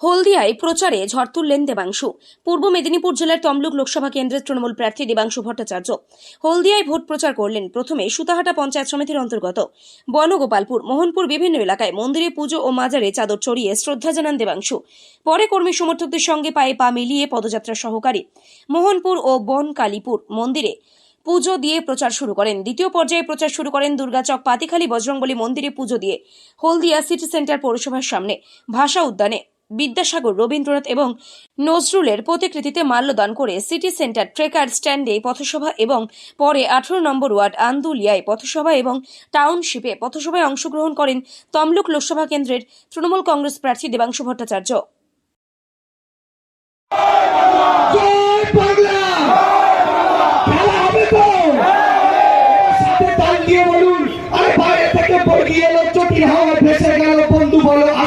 হলদিয়ায় প্রচারে ঝড় তুললেন দেবাংশু। পূর্ব মেদিনীপুর জেলার তমলুক লোকসভা কেন্দ্রের তৃণমূল প্রার্থী দেবাংশু ভট্টাচার্য। হলদিয়ায় ভোট প্রচার করলেন প্রথমে সুতাহাটা পঞ্চায়েত সমিতির অন্তর্গত। বনগোপালপুর, মোহনপুর বিভিন্ন এলাকায় মন্দিরে পুজো ও মাজারে চাদর চড়িয়ে শ্রদ্ধা জানান দেবাংশু। পরে কর্মী সমর্থকদের সঙ্গে পায়ে পা মিলিয়ে পদযাত্রা সহকারী মোহনপুর ও বনকালীপুর মন্দিরে পুজো দিয়ে প্রচার শুরু করেন। দ্বিতীয় পর্যায়ে প্রচার শুরু করেন দুর্গাচক পাতিখালী বজরংবলী মন্দিরে পুজো দিয়ে হলদিয়া সিটি সেন্টার পৌরসভার সামনে ভাষা উদ্যানে। বিদ্যাসাগর, রবীন্দ্রনাথ এবং নজরুলের প্রতিকৃতিতে মাল্যদান করে সিটি সেন্টার ট্রেকার স্ট্যান্ডে পথসভা এবং পরে আঠারো নম্বর ওয়ার্ড আন্দুলিয়ায় পথসভা এবং টাউনশিপে পথসভায় অংশগ্রহণ করেন তমলুক লোকসভা কেন্দ্রের তৃণমূল কংগ্রেস প্রার্থী দেবাংশু ভট্টাচার্য। ভেসে